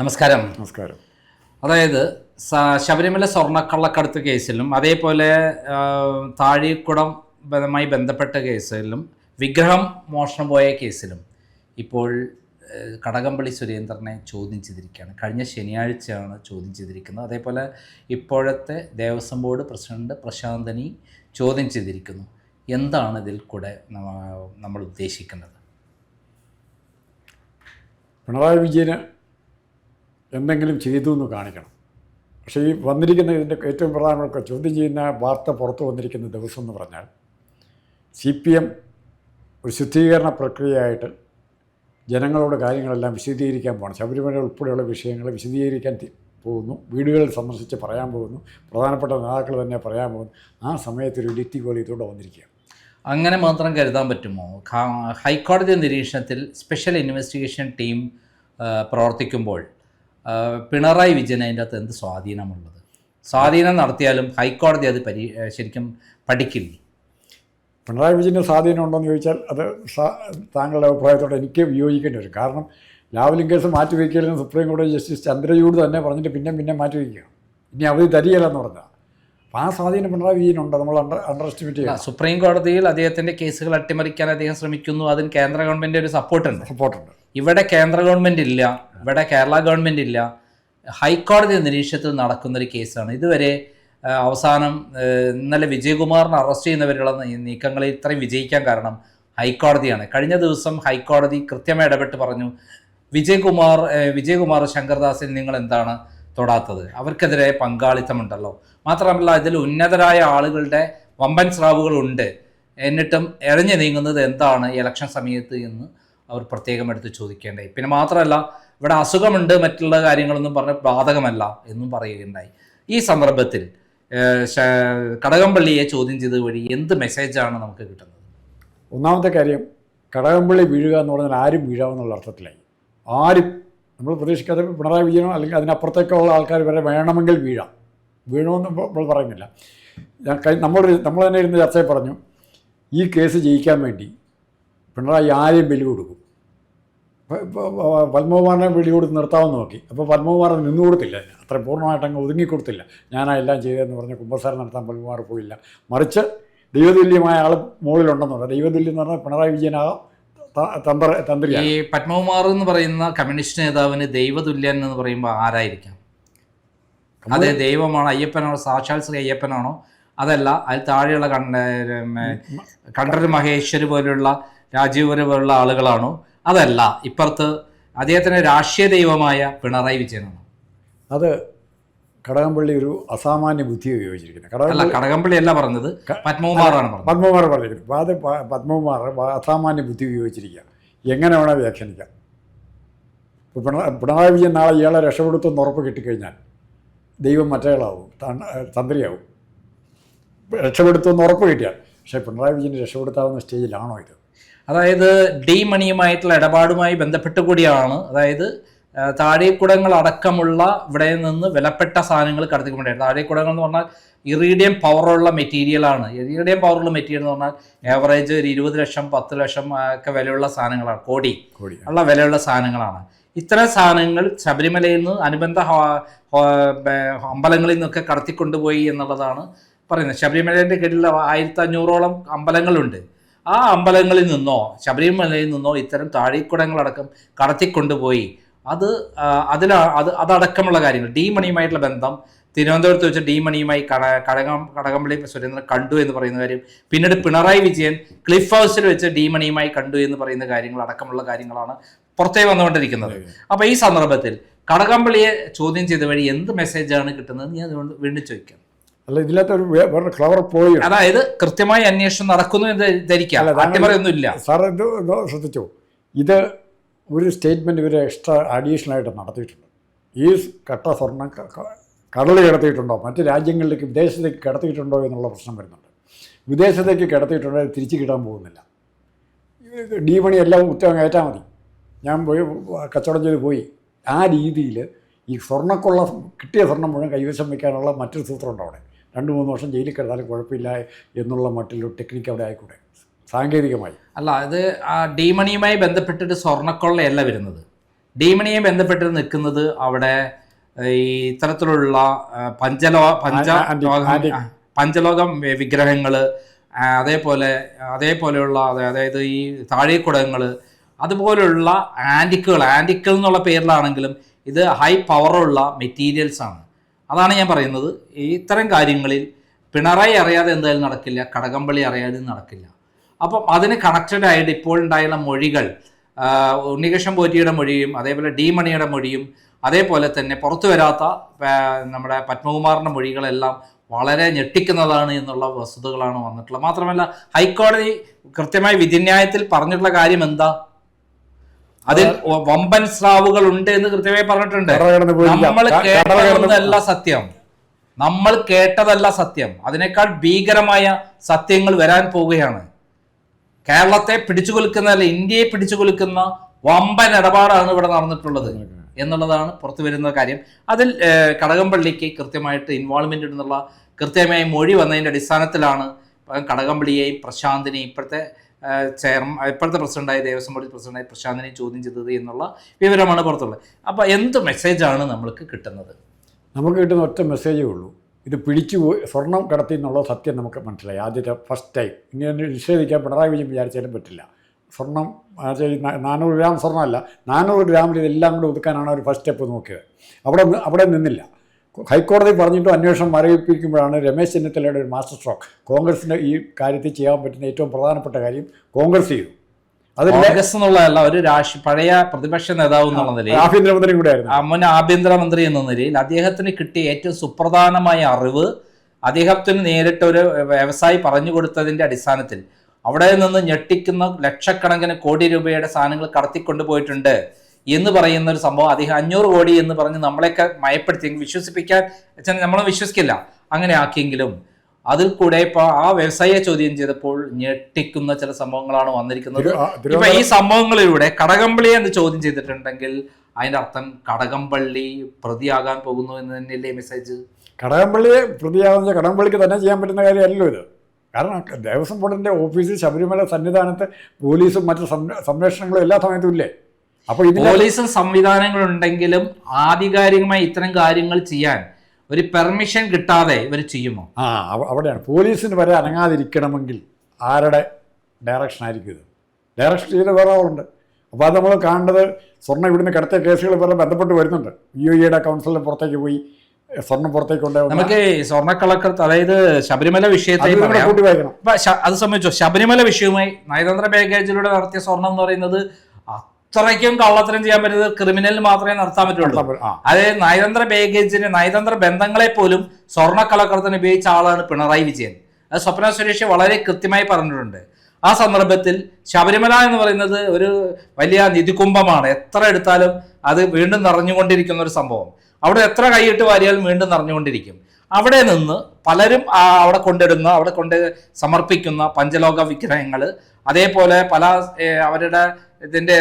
നമസ്കാരം. നമസ്കാരം. അതായത് ശബരിമല സ്വർണക്കള്ളക്കടത്ത് കേസിലും അതേപോലെ താഴെക്കുടം ബന്ധപ്പെട്ട കേസിലും വിഗ്രഹം മോഷണം പോയ കേസിലും ഇപ്പോൾ കടകംപള്ളി സുരേന്ദ്രനെ ചോദ്യം ചെയ്തിരിക്കുകയാണ്. കഴിഞ്ഞ ശനിയാഴ്ചയാണ് ചോദ്യം ചെയ്തിരിക്കുന്നത്. അതേപോലെ ഇപ്പോഴത്തെ ദേവസ്വം ബോർഡ് പ്രസിഡന്റ് പ്രശാന്തനി ചോദ്യം ചെയ്തിരിക്കുന്നു. എന്താണ് ഇതിൽ കൂടെ നമ്മൾ ഉദ്ദേശിക്കുന്നത്? പിണറായി വിജയന് എന്തെങ്കിലും ചെയ്തു എന്ന് കാണിക്കണം. പക്ഷേ ഈ വന്നിരിക്കുന്ന ഇതിന്റെ ഏറ്റവും പ്രധാനപ്പെട്ട ചോദ്യം ചെയ്യുന്ന വാർത്ത പുറത്തു വന്നിരിക്കുന്ന ദിവസം എന്ന് പറഞ്ഞാൽ സി പി എം ഒരു ശുദ്ധീകരണ പ്രക്രിയയായിട്ട് ജനങ്ങളോട് കാര്യങ്ങളെല്ലാം വിശദീകരിക്കാൻ പോകണം. ശബരിമല ഉൾപ്പെടെയുള്ള വിഷയങ്ങൾ വിശദീകരിക്കാൻ പോകുന്നു. വീടുകളിൽ സന്ദർശിച്ച് പറയാൻ പോകുന്നു. പ്രധാനപ്പെട്ട നേതാക്കൾ തന്നെ പറയാൻ പോകുന്നു. ആ സമയത്ത് ഒരു ഇഡിറ്റി പോലെ ഇതോടെ വന്നിരിക്കുക അങ്ങനെ മാത്രം കരുതാൻ പറ്റുമോ? ഹൈക്കോടതി നിരീക്ഷണത്തിൽ സ്പെഷ്യൽ ഇൻവെസ്റ്റിഗേഷൻ ടീം പ്രവർത്തിക്കുമ്പോൾ പിണറായി വിജയൻ അതിന്റെ അകത്ത് എന്ത് സ്വാധീനമുള്ളത്? സ്വാധീനം നടത്തിയാലും ഹൈക്കോടതി അത് പരി ശരിക്കും പഠിക്കില്ല. പിണറായി വിജയന്റെ സ്വാധീനം ഉണ്ടോയെന്ന് ചോദിച്ചാൽ അത് താങ്കളുടെ അഭിപ്രായത്തോടെ എനിക്ക് വിയോജിക്കേണ്ടി വരും. കാരണം ലാവലിംഗ് കേസ് മാറ്റിവെക്കലെന്ന് സുപ്രീം കോടതി ജസ്റ്റിസ് ചന്ദ്രചൂഡ് തന്നെ പറഞ്ഞിട്ട് പിന്നെ പിന്നെ മാറ്റിവെക്കുക ഇനി അവധി തരികയില്ലെന്ന് പറഞ്ഞാൽ ആ സ്വാധീനം പിണറായി വിജയനുണ്ട്? നമ്മൾ അണ്ടർ അണ്ടർ എസ്റ്റിമേറ്റ് ചെയ്യുക ചെയ്യാം സുപ്രീം കോടതിയിൽ അദ്ദേഹത്തിന്റെ കേസുകൾ അട്ടിമറിക്കാൻ അദ്ദേഹം ശ്രമിക്കുന്നു. അതിന് കേന്ദ്ര ഗവൺമെന്റ് ഒരു സപ്പോർട്ടുണ്ട്. സപ്പോർട്ടുണ്ട്. ഇവിടെ കേന്ദ്ര ഗവൺമെന്റ് ഇല്ല ഇവിടെ കേരള ഗവൺമെന്റ് ഇല്ല. ഹൈക്കോടതി നിരീക്ഷണത്തിൽ നടക്കുന്നൊരു കേസാണ്. ഇതുവരെ അവസാനം ഇന്നലെ വിജയകുമാറിനെ അറസ്റ്റ് ചെയ്യുന്നവരുള്ള നീക്കങ്ങളെ നീക്കങ്ങളിൽ ഇത്രയും വിജയിക്കാൻ കാരണം ഹൈക്കോടതിയാണ്. കഴിഞ്ഞ ദിവസം ഹൈക്കോടതി കൃത്യമായി ഇടപെട്ട് പറഞ്ഞു വിജയകുമാർ വിജയകുമാർ ശങ്കർദാസിന് നിങ്ങൾ എന്താണ് തൊടാത്തത്. അവർക്കെതിരെ പങ്കാളിത്തമുണ്ടല്ലോ. മാത്രമല്ല ഇതിൽ ഉന്നതരായ ആളുകളുടെ വമ്പൻ സ്രാവുകളുണ്ട്. എന്നിട്ടും എഴഞ്ഞു നീങ്ങുന്നത് എന്താണ് ഇലക്ഷൻ സമയത്ത് എന്ന് അവർ പ്രത്യേകം എടുത്ത് ചോദിക്കേണ്ടായി. പിന്നെ മാത്രമല്ല ഇവിടെ അസുഖമുണ്ട് മറ്റുള്ള കാര്യങ്ങളൊന്നും പറഞ്ഞ് ബാധകമല്ല എന്നും പറയുകയുണ്ടായി. ഈ സന്ദർഭത്തിൽ കടകംപള്ളിയെ ചോദ്യം ചെയ്തത് വഴി എന്ത് മെസ്സേജാണ് നമുക്ക് കിട്ടുന്നത്? ഒന്നാമത്തെ കാര്യം കടകംപള്ളി വീഴുക എന്ന് പറഞ്ഞാൽ ആരും വീഴാമെന്നുള്ള അർത്ഥത്തിലായി. ആരും നമ്മൾ പ്രതീക്ഷിക്കാതെ പിണറായി വിജയനോ അല്ലെങ്കിൽ അതിനപ്പുറത്തേക്കുള്ള ആൾക്കാർ വരെ വേണമെങ്കിൽ വീഴാം. ഇപ്പോൾ ഇപ്പോൾ പറയുന്നില്ല. നമ്മൾ നമ്മൾ തന്നെ ഇരുന്ന് ചർച്ചയിൽ പറഞ്ഞു ഈ കേസ് ജയിക്കാൻ വേണ്ടി പിണറായി ആരെയും ബലി കൊടുക്കും? പത്മകുമാറിനെ ബലി കൊടുത്ത് നിർത്താമെന്ന് നോക്കി. അപ്പോൾ പത്മകുമാറിന് നിന്നു കൊടുത്തില്ല അത്ര പൂർണമായിട്ട് അങ്ങ് ഒതുങ്ങി കൊടുത്തില്ല. ഞാനാ എല്ലാം ചെയ്തതെന്ന് പറഞ്ഞ് കുമ്പസാരം നടത്താൻ പത്മകുമാർ പോയില്ല. മറിച്ച് ദൈവതുല്യമായ ആൾ മുകളിലുണ്ടെന്ന് പറഞ്ഞാൽ ദൈവതുല്യം എന്ന് പറഞ്ഞാൽ പിണറായി വിജയനാകാം. തന്ത്ര ഈ പത്മകുമാർ എന്ന് പറയുന്ന കമ്മ്യൂണിസ്റ്റ് നേതാവിന് ദൈവതുല്യൻ എന്ന് പറയുമ്പോൾ ആരായിരിക്കാം? അതെ ദൈവമാണോ. അയ്യപ്പനാണോ? സാക്ഷാൽ ശ്രീ അയ്യപ്പനാണോ? അതല്ല അതിൽ താഴെയുള്ള കണ്ട കണ്ഠർ മഹേശ്വരി പോലുള്ള രാജീവര് പോലുള്ള ആളുകളാണോ? അതല്ല ഇപ്പുറത്ത് അദ്ദേഹത്തിന് രാഷ്ട്രീയ ദൈവമായ പിണറായി വിജയനാണോ? അത് കടകംപള്ളി ഒരു അസാമാന്യ ബുദ്ധി ഉപയോഗിച്ചിരിക്കുന്നത്. കടകംപള്ളി കടകംപള്ളി അല്ല പറഞ്ഞത് പത്മകുമാറാണ് പത്മകുമാർ പറഞ്ഞിരിക്കുന്നത് അത് പത്മകുമാർ അസാമാന്യ ബുദ്ധി ഉപയോഗിച്ചിരിക്കുക. എങ്ങനെ വേണേൽ വ്യാഖ്യാനിക്കാം. ഇപ്പോൾ പിണറായി പിണറായി വിജയൻ നാളെ ഇയാളെ രക്ഷപ്പെടുത്തുമെന്ന് ഉറപ്പ് കിട്ടിക്കഴിഞ്ഞാൽ ദൈവം മറ്റേയാളാവും തന്ത്രിയാവും. രക്ഷപ്പെടുത്തുമെന്ന് ഉറപ്പ് കിട്ടിയാൽ. പക്ഷേ പിണറായി വിജയൻ രക്ഷപ്പെടുത്താവുന്ന സ്റ്റേജിലാണോ ഇത്? അതായത് ഡി മണിയുമായിട്ടുള്ള ഇടപാടുമായി ബന്ധപ്പെട്ട് കൂടിയാണ് അതായത് താഴെക്കുടങ്ങൾ അടക്കമുള്ള ഇവിടെ നിന്ന് വിലപ്പെട്ട സാധനങ്ങൾ കടത്തിക്കൊണ്ടായിരുന്നു താഴേക്കുടങ്ങൾ എന്ന് പറഞ്ഞാൽ ഇറീഡിയം പവറുള്ള മെറ്റീരിയലാണ് ഇറീഡിയം പവറുള്ള മെറ്റീരിയൽ എന്ന് പറഞ്ഞാൽ ഏവറേജ് ഒരു ഇരുപത് ലക്ഷം പത്ത് ലക്ഷം ഒക്കെ വിലയുള്ള സാധനങ്ങളാണ്. കോടി. കോടി. ഉള്ള വിലയുള്ള സാധനങ്ങളാണ്. ഇത്തരം സാധനങ്ങൾ ശബരിമലയിൽ നിന്ന് അനുബന്ധ അമ്പലങ്ങളിൽ നിന്നൊക്കെ കടത്തിക്കൊണ്ടുപോയി എന്നുള്ളതാണ് പറയുന്നത്. ശബരിമലേന്റെ കീഴിൽ ആയിരത്തി അഞ്ഞൂറോളം അമ്പലങ്ങളുണ്ട്. ആ അമ്പലങ്ങളിൽ നിന്നോ ശബരിമലയിൽ നിന്നോ ഇത്തരം താഴേക്കുടങ്ങളടക്കം കടത്തിക്കൊണ്ടുപോയി അത് ആ, അത് അതടക്കമുള്ള കാര്യങ്ങൾ. ഡി മണിയുമായിട്ടുള്ള ബന്ധം തിരുവനന്തപുരത്ത് വെച്ച് ഡി മണിയുമായി കട കടകം കടകംപള്ളി സുരേന്ദ്രൻ കണ്ടു എന്ന് പറയുന്ന കാര്യം പിന്നീട് പിണറായി വിജയൻ ക്ലിഫ് ഹൗസിൽ വെച്ച് ഡി മണിയുമായി കണ്ടു എന്ന് പറയുന്ന കാര്യങ്ങൾ അടക്കമുള്ള കാര്യങ്ങളാണ് പുറത്തേക്ക് വന്നുകൊണ്ടിരിക്കുന്നത്. അപ്പോൾ ഈ സന്ദർഭത്തിൽ കടകംപള്ളിയെ ചോദ്യം ചെയ്ത വഴി എന്ത് മെസ്സേജാണ് കിട്ടുന്നത് ഞാൻ വീണ്ടും ചോദിക്കാം. അല്ല ഇതിനകത്ത് ഒരു ക്ലവർ പോയി അതായത് കൃത്യമായി അന്വേഷണം നടക്കുന്നു എന്ന് ധരിക്കാം. സാർ ഇത് ഇത് ഇത് ഒരു സ്റ്റേറ്റ്മെന്റ് ഇവർ എക്സ്ട്രാ അഡീഷണലായിട്ട് നടത്തിയിട്ടുണ്ട്. ഈ കട്ട സ്വർണം കടൽ കിടത്തിയിട്ടുണ്ടോ? മറ്റ് രാജ്യങ്ങളിലേക്ക് വിദേശത്തേക്ക് കിടത്തിയിട്ടുണ്ടോ എന്നുള്ള പ്രശ്നം വരുന്നുണ്ട്. വിദേശത്തേക്ക് കിടത്തിയിട്ടുണ്ടോ? തിരിച്ചു കിട്ടാൻ പോകുന്നില്ല. ഡി മണി എല്ലാം ഉത്തരം കയറ്റാൽ മതി. ഞാൻ പോയി കച്ചവടം ചെയ്ത് പോയി. ആ രീതിയിൽ ഈ സ്വർണക്കുള്ള കിട്ടിയ സ്വർണം മുഴുവൻ കൈവശം വയ്ക്കാനുള്ള മറ്റൊരു സൂത്രമുണ്ട് അവിടെ. രണ്ട് മൂന്ന് വർഷം ജയിലിൽ കിടന്നാലും കുഴപ്പമില്ല എന്നുള്ള മട്ടിലൊരു ടെക്നിക്ക് അവിടെ ആയിക്കൂടെ? സാങ്കേതികമായി. അല്ല അത് ആ ഡീമണിയുമായി ബന്ധപ്പെട്ടിട്ട് സ്വർണക്കൊള്ളയല്ല വരുന്നത്. ഡീമണിയെ ബന്ധപ്പെട്ട് നിൽക്കുന്നത് അവിടെ ഈ ഇത്തരത്തിലുള്ള പഞ്ചലോ പഞ്ച പഞ്ചലോകം വിഗ്രഹങ്ങൾ അതേപോലെ അതേപോലെയുള്ള അതായത് ഈ താഴേക്കുടങ്ങൾ അതുപോലെയുള്ള ആന്റിക്കുകൾ ആന്റിക്കുകൾ എന്നുള്ള പേരിലാണെങ്കിലും ഇത് ഹൈ പവറുള്ള മെറ്റീരിയൽസ് ആണ്. അതാണ് ഞാൻ പറയുന്നത്. ഇത്തരം കാര്യങ്ങളിൽ പിണറായി അറിയാതെ എന്തായാലും നടക്കില്ല കടകംപള്ളി അറിയാതെ നടക്കില്ല. അപ്പം അതിന് കണക്റ്റഡ് ആയിട്ട് ഇപ്പോൾ ഉണ്ടായുള്ള മൊഴികൾ ഉണ്ണികൃഷ്ണൻ പോറ്റിയുടെ മൊഴിയും അതേപോലെ ഡി മണിയുടെ മൊഴിയും അതേപോലെ തന്നെ പുറത്തു വരാത്ത നമ്മുടെ പത്മകുമാറിന്റെ മൊഴികളെല്ലാം വളരെ ഞെട്ടിക്കുന്നതാണ് എന്നുള്ള വസ്തുതകളാണ് വന്നിട്ടുള്ളത്. മാത്രമല്ല ഹൈക്കോടതി കൃത്യമായി വിധിന്യായത്തിൽ പറഞ്ഞിട്ടുള്ള കാര്യം എന്താ? അതിൽ വമ്പൻ സ്രാവുകൾ ഉണ്ട് എന്ന് കൃത്യമായി പറഞ്ഞിട്ടുണ്ട്. നമ്മൾ ക- കടൽ കടന്ന് കേട്ടതൊന്നല്ല സത്യം. നമ്മൾ കേട്ടതല്ല സത്യം. അതിനേക്കാൾ ഭീകരമായ സത്യങ്ങൾ വരാൻ പോവുകയാണ്. കേരളത്തെ പിടിച്ചു കൊലുക്കുന്ന അല്ലെ ഇന്ത്യയെ പിടിച്ചു കൊലുക്കുന്ന വമ്പൻ ഇടപാടാണ് ഇവിടെ നടന്നിട്ടുള്ളത് എന്നുള്ളതാണ് പുറത്തു വരുന്ന കാര്യം. അതിൽ കടകംപള്ളിക്ക് കൃത്യമായിട്ട് ഇൻവോൾവ്മെന്റ് എന്നുള്ള കൃത്യമായി മൊഴി വന്നതിന്റെ അടിസ്ഥാനത്തിലാണ് കടകംപള്ളിയെയും പ്രശാന്തിനെയും ഇപ്പോഴത്തെ ചെയർമാൻ ഇപ്പോഴത്തെ പ്രസിഡന്റായ ദേവസ്വം ബോർഡ് പ്രസിഡന്റായ പ്രശാന്തിനെയും ചോദ്യം ചെയ്തത് എന്നുള്ള വിവരമാണ് പുറത്തുള്ളത്. അപ്പോൾ എന്ത് മെസ്സേജാണ് നമ്മൾക്ക് കിട്ടുന്നത്? നമുക്ക് കിട്ടുന്ന ഒറ്റ മെസ്സേജേ ഉള്ളൂ. ഇത് പിടിച്ചു പോയി സ്വർണം കടത്തി എന്നുള്ള സത്യം നമുക്ക് മനസ്സിലായി. ആദ്യത്തെ ഫസ്റ്റ് ടൈം അതിനെ നിഷേധിക്കാൻ പിണറായി വിജയൻ വിചാരിച്ചാലും പറ്റില്ല. സ്വർണം നാനൂറ് ഗ്രാം സ്വർണമല്ല നാനൂറ് ഗ്രാമിൽ ഇതെല്ലാം കൂടെ ഒതുക്കാനാണ് അവർ ഫസ്റ്റ് സ്റ്റെപ്പ് നോക്കിയത്. അവിടെ അവിടെ നിന്നില്ല. ഹൈക്കോടതി പറഞ്ഞിട്ടും അന്വേഷണം മരവിപ്പിക്കുമ്പോഴാണ് രമേശ് ചെന്നിത്തലയുടെ ഒരു മാസ്റ്റർ സ്ട്രോക്ക് കോൺഗ്രസിന്റെ ഈ കാര്യത്തിൽ ചെയ്യാൻ പറ്റുന്ന ഏറ്റവും പ്രധാനപ്പെട്ട കാര്യം കോൺഗ്രസ് ചെയ്തു. കോൺഗ്രസ് എന്നുള്ളതല്ല ഒരു രാഷ്ട്രീയ പഴയ പ്രതിപക്ഷ നേതാവ് എന്നുള്ള നിലയിൽ ആഭ്യന്തരമന്ത്രി കൂടെ ആയിരുന്നു ആ മുൻ ആഭ്യന്തരമന്ത്രി എന്ന നിലയിൽ അദ്ദേഹത്തിന് കിട്ടിയ ഏറ്റവും സുപ്രധാനമായ അറിവ് അദ്ദേഹത്തിന് നേരിട്ട് ഒരു വ്യവസായി പറഞ്ഞു കൊടുത്തതിന്റെ അടിസ്ഥാനത്തിൽ അവിടെ നിന്ന് ഞെട്ടിക്കുന്ന ലക്ഷക്കണക്കിന് കോടി രൂപയുടെ സാധനങ്ങൾ കടത്തിക്കൊണ്ടുപോയിട്ടുണ്ട് എന്ന് പറയുന്ന ഒരു സംഭവം. അദ്ദേഹം അഞ്ഞൂറ് കോടി എന്ന് പറഞ്ഞ് നമ്മളെയൊക്കെ മയപ്പെടുത്തി വിശ്വസിപ്പിക്കാൻ നമ്മളും നമ്മൾ വിശ്വസിക്കില്ല. അങ്ങനെ ആക്കിയെങ്കിലും അതിൽ കൂടെ ഇപ്പൊ ആ വ്യവസായിയെ ചോദ്യം ചെയ്തപ്പോൾ ഞെട്ടിക്കുന്ന ചില സംഭവങ്ങളാണ് വന്നിരിക്കുന്നത്. ഇപ്പൊ ഈ സംഭവങ്ങളിലൂടെ കടകംപള്ളി എന്ന് ചോദ്യം ചെയ്തിട്ടുണ്ടെങ്കിൽ അതിന്റെ അർത്ഥം കടകംപള്ളി പ്രതിയാകാൻ പോകുന്നു എന്ന് തന്നെയല്ലേ മെസ്സേജ്? കടകംപള്ളിയെ പ്രതിയാകുന്ന കടകംപള്ളിക്ക് തന്നെ ചെയ്യാൻ പറ്റുന്ന കാര്യമല്ലല്ലോ ഇത്. കാരണം ദേവസ്വം ബോർഡിന്റെ ഓഫീസിൽ ശബരിമല സന്നിധാനത്ത് പോലീസും മറ്റു സംര- സംരക്ഷണങ്ങളും എല്ലാ സമയത്തും ഇല്ലേ? അപ്പോൾ പോലീസും സംവിധാനങ്ങളുണ്ടെങ്കിലും ആധികാരികമായി ഇത്തരം കാര്യങ്ങൾ ചെയ്യാൻ ഒരു പെർമിഷൻ കിട്ടാതെ ഇവർ ചെയ്യുമോ? ആ അവിടെയാണ്. പോലീസിന് വരെ അനങ്ങാതിരിക്കണമെങ്കിൽ ആരുടെ ഡയറക്ഷൻ ആയിരിക്കും ഇത്? ഡയറക്ഷൻ ചെയ്ത് വേറെ ആളുണ്ട്. അപ്പോൾ അത് നമ്മൾ കാണേണ്ടത് സ്വർണം ഇവിടുന്ന് കടത്തിയ കേസുകൾ വരെ ബന്ധപ്പെട്ട് വരുന്നുണ്ട്. യു എയുടെ കൗൺസിലിന് പുറത്തേക്ക് പോയി സ്വർണം പുറത്തേക്ക് കൊണ്ടുപോകുന്ന നമുക്ക് ഈ സ്വർണക്കളക്കത്ത് അതായത് ശബരിമല വിഷയത്തെ അത് സംബന്ധിച്ചോ? ശബരിമല വിഷയവുമായി നയതന്ത്ര പാക്കേജിലൂടെ നടത്തിയ സ്വർണം എന്ന് പറയുന്നത് അത്രയ്ക്കും കള്ളത്തരം ചെയ്യാൻ പറ്റുന്നത് ക്രിമിനലിന് മാത്രമേ നടത്താൻ പറ്റുള്ളൂ. അതായത് നയതന്ത്ര ബാഗേജിന് നയതന്ത്ര ബന്ധങ്ങളെ പോലും സ്വർണ കളക്കടത്തിന് ഉപയോഗിച്ച ആളാണ് പിണറായി വിജയൻ. അത് സ്വപ്ന സുരേഷ് വളരെ കൃത്യമായി പറഞ്ഞിട്ടുണ്ട്. ആ സന്ദർഭത്തിൽ ശബരിമല എന്ന് പറയുന്നത് ഒരു വലിയ നിധികുംഭമാണ്. എത്ര എടുത്താലും അത് വീണ്ടും നിറഞ്ഞുകൊണ്ടിരിക്കുന്ന ഒരു സംഭവം. അവിടെ എത്ര കൈയിട്ട് വാരിയാലും വീണ്ടും നിറഞ്ഞുകൊണ്ടിരിക്കും. അവിടെ നിന്ന് പലരും ആ അവിടെ കൊണ്ടിടുന്ന അവിടെ കൊണ്ട് സമർപ്പിക്കുന്ന പഞ്ചലോക വിഗ്രഹങ്ങൾ അതേപോലെ പല അവരുടെ ഇതിന്റെ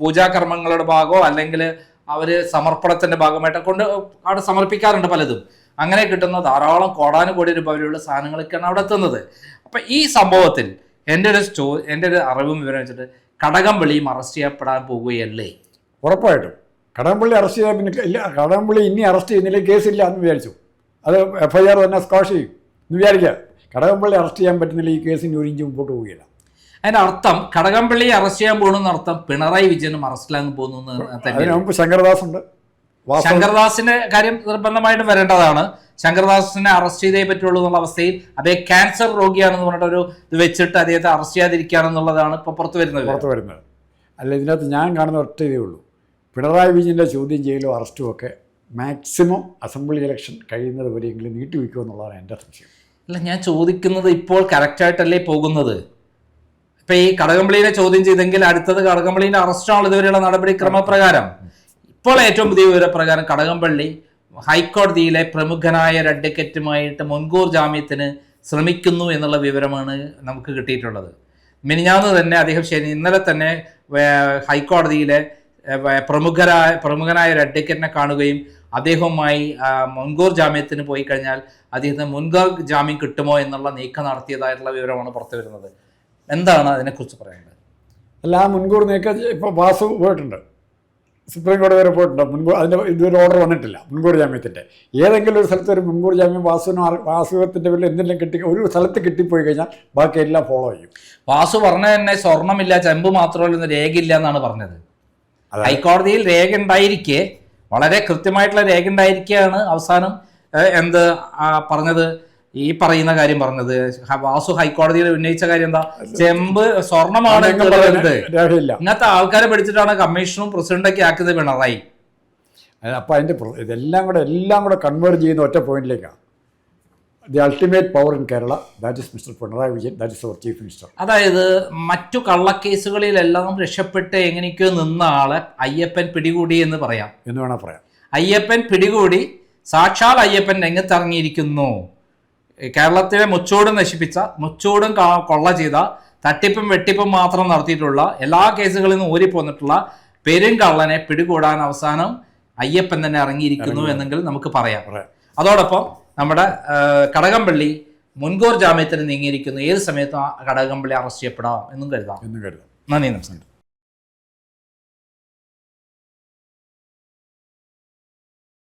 പൂജാകർമ്മങ്ങളുടെ ഭാഗമോ അല്ലെങ്കിൽ അവർ സമർപ്പണത്തിന്റെ ഭാഗമായിട്ട് കൊണ്ട് അവിടെ സമർപ്പിക്കാറുണ്ട് പലതും. അങ്ങനെ കിട്ടുന്ന ധാരാളം കോടാനുകോടി രൂപ വരെയുള്ള സാധനങ്ങളൊക്കെയാണ് അവിടെ എത്തുന്നത്. അപ്പൊ ഈ സംഭവത്തിൽ എന്റെ ഒരു സ്റ്റോ എന്റെ ഒരു അറിവും വിവരം വെച്ചിട്ട് കടകംപള്ളിയും അറസ്റ്റ് ചെയ്യപ്പെടാൻ പോവുകയല്ലേ? ഉറപ്പായിട്ടും. കടകംപള്ളി അറസ്റ്റ് ചെയ്താൽ പിന്നെ ഇല്ല കടകംപള്ളി ഇനി അറസ്റ്റ് ചെയ്യുന്നില്ല കേസില്ല എന്ന് വിചാരിച്ചു. അത് എഫ് ഐ ആർ തന്നെ സ്ക്വാഷ് ചെയ്യും എന്ന് വിചാരിക്കുക. കടകംപള്ളി അറസ്റ്റ് ചെയ്യാൻ പറ്റുന്നില്ല ഈ കേസിന് ഒരു ഇഞ്ച് മുമ്പോട്ട് പോവുകയില്ല. അതിന്റെ അർത്ഥം കടകംപള്ളിയെ അറസ്റ്റ് ചെയ്യാൻ പോകണമെന്ന് അർത്ഥം പിണറായി വിജയനും അറസ്റ്റിലാകാൻ പോകുന്നു ശങ്കരദാസ് ഉണ്ട് ശങ്കർദാസിന്റെ കാര്യം നിർബന്ധമായിട്ട് വരേണ്ടതാണ്. ശങ്കർദാസിനെ അറസ്റ്റ് ചെയ്തേ പറ്റുള്ളൂ എന്നുള്ള അവസ്ഥയിൽ അദ്ദേഹം ക്യാൻസർ രോഗിയാണെന്ന് പറഞ്ഞിട്ട് ഒരു ഇത് വെച്ചിട്ട് അദ്ദേഹത്തെ അറസ്റ്റ് ചെയ്യാതിരിക്കുകയാണെന്നുള്ളതാണ് ഇപ്പൊ പുറത്തു വരുന്നത്. പുറത്ത് വരുന്നത്. അല്ല ഇതിനകത്ത് ഞാൻ കാണുന്ന ഒറ്റ ഇതേ ഉള്ളൂ. പിണറായി വിജയന്റെ ചോദ്യം ചെയ്യലോ അറസ്റ്റും ഒക്കെ മാക്സിമം അസംബ്ലി ഇലക്ഷൻ കഴിയുന്നത് വരെയെങ്കിലും നീട്ടിവെക്കുമെന്നുള്ളതാണ് എന്റെ സംശയം. അല്ല ഞാൻ ചോദിക്കുന്നത് ഇപ്പോൾ കറക്റ്റായിട്ടല്ലേ പോകുന്നത്? ഇപ്പൊ ഈ കടകംപള്ളിയിലെ ചോദ്യം ചെയ്തെങ്കിൽ അടുത്തത് അറസ്റ്റ് അറസ്റ്റാണ് ഇതുവരെയുള്ള നടപടിക്രമപ്രകാരം ഇപ്പോൾ ഏറ്റവും പുതിയ വിവരപ്രകാരം കടകംപള്ളി ഹൈക്കോടതിയിലെ പ്രമുഖനായ ഒരു അഡ്വക്കറ്റുമായിട്ട് മുൻകൂർ ജാമ്യത്തിന് ശ്രമിക്കുന്നു എന്നുള്ള വിവരമാണ് നമുക്ക് കിട്ടിയിട്ടുള്ളത്. മിനിഞ്ഞാന്ന് തന്നെ അദ്ദേഹം ശനി ഇന്നലെ തന്നെ ഹൈക്കോടതിയിലെ പ്രമുഖരായ പ്രമുഖനായ ഒരു അഡ്വക്കറ്റിനെ കാണുകയും അദ്ദേഹവുമായി മുൻകൂർ ജാമ്യത്തിന് പോയി കഴിഞ്ഞാൽ അദ്ദേഹത്തിന് മുൻകൂർ ജാമ്യം കിട്ടുമോ എന്നുള്ള നീക്കം നടത്തിയതായിട്ടുള്ള വിവരമാണ് പുറത്തു വരുന്നത് എന്താണ് അതിനെക്കുറിച്ച് പറയേണ്ടത്? അല്ല ആ മുൻകൂർ നീക്കം ഇപ്പോൾ വാസു പോയിട്ടുണ്ട്. സുപ്രീം കോടതി വരെ പോയിട്ടുണ്ട്. മുൻകൂർ അതിന്റെ ഇതുവരെ ഓർഡർ വന്നിട്ടില്ല മുൻകൂർ ജാമ്യത്തിന്റെ ഏതെങ്കിലും ഒരു സ്ഥലത്ത് ഒരു മുൻകൂർ ജാമ്യം വാസുവിനോ വാസുവത്തിന്റെ പേരിൽ എന്തെങ്കിലും കിട്ടി ഒരു സ്ഥലത്ത് കിട്ടിപ്പോയി കഴിഞ്ഞാൽ ബാക്കി എല്ലാം ഫോളോ ചെയ്യും. വാസു പറഞ്ഞ തന്നെ സ്വർണമില്ല ചെമ്പ് മാത്രമല്ല രേഖയില്ല എന്നാണ് പറഞ്ഞത്. അതെ. ഹൈക്കോടതിയിൽ രേഖ ഉണ്ടായിരിക്കെ വളരെ കൃത്യമായിട്ടുള്ള രേഖ ഉണ്ടായിരിക്കെയാണ് അവസാനം എന്ത് പറഞ്ഞത്. ഈ പറയുന്ന കാര്യം പറഞ്ഞത്. വാസു ഹൈക്കോടതിയിൽ ഉന്നയിച്ച കാര്യം എന്താ? ചെമ്പ് സ്വർണമാണ് ഇങ്ങനത്തെ ആൾക്കാരെ പിടിച്ചിട്ടാണ് കമ്മീഷനും പ്രസിഡന്റൊക്കെ ആക്കിയത് പിണറായി. അപ്പൊ അതിന്റെ ഇതെല്ലാം കൂടെ എല്ലാം കൂടെ കൺവേർട്ട് ചെയ്യുന്ന ഒറ്റ പോയിന്റിലേക്കാണ് the ultimate power in Kerala that is mister Pinarayi Vijayan that is our chief minister അതായത് മറ്റു കള്ളക്കേസുകളിലെല്ലാം രക്ഷപ്പെട്ട് എങ്ങനെയൊക്കെയോ നിന്ന ആളെ അയ്യപ്പൻ പിടികൂടി എന്ന് പറയാം. എന്ന് വേണം പറയാം. അയ്യപ്പൻ പിടികൂടി സാക്ഷാൽ അയ്യപ്പൻ രംഗത്തിറങ്ങിയിരിക്കുന്നു. കേരളത്തിലെ മുച്ചോടും നശിപ്പിച്ച മുച്ചോടും കൊള്ള ചെയ്ത തട്ടിപ്പും വെട്ടിപ്പും മാത്രം നടത്തിയിട്ടുള്ള എല്ലാ കേസുകളിൽ നിന്നും ഊരിപ്പോന്നിട്ടുള്ള പെരുങ്കള്ളനെ പിടികൂടാൻ അവസാനം അയ്യപ്പൻ തന്നെ ഇറങ്ങിയിരിക്കുന്നു എന്നെങ്കിൽ നമുക്ക് പറയാം. അതോടൊപ്പം നമ്മുടെ കടകംപള്ളി മുൻകൂർ ജാമ്യത്തിന് നീങ്ങിയിരിക്കുന്നു. ഏത് സമയത്തും ആ കടകംപള്ളി അറസ്റ്റ് ചെയ്യപ്പെടാം എന്നും കരുതാം. എന്നും കരുതാം. നന്ദി നമസ്കാരം.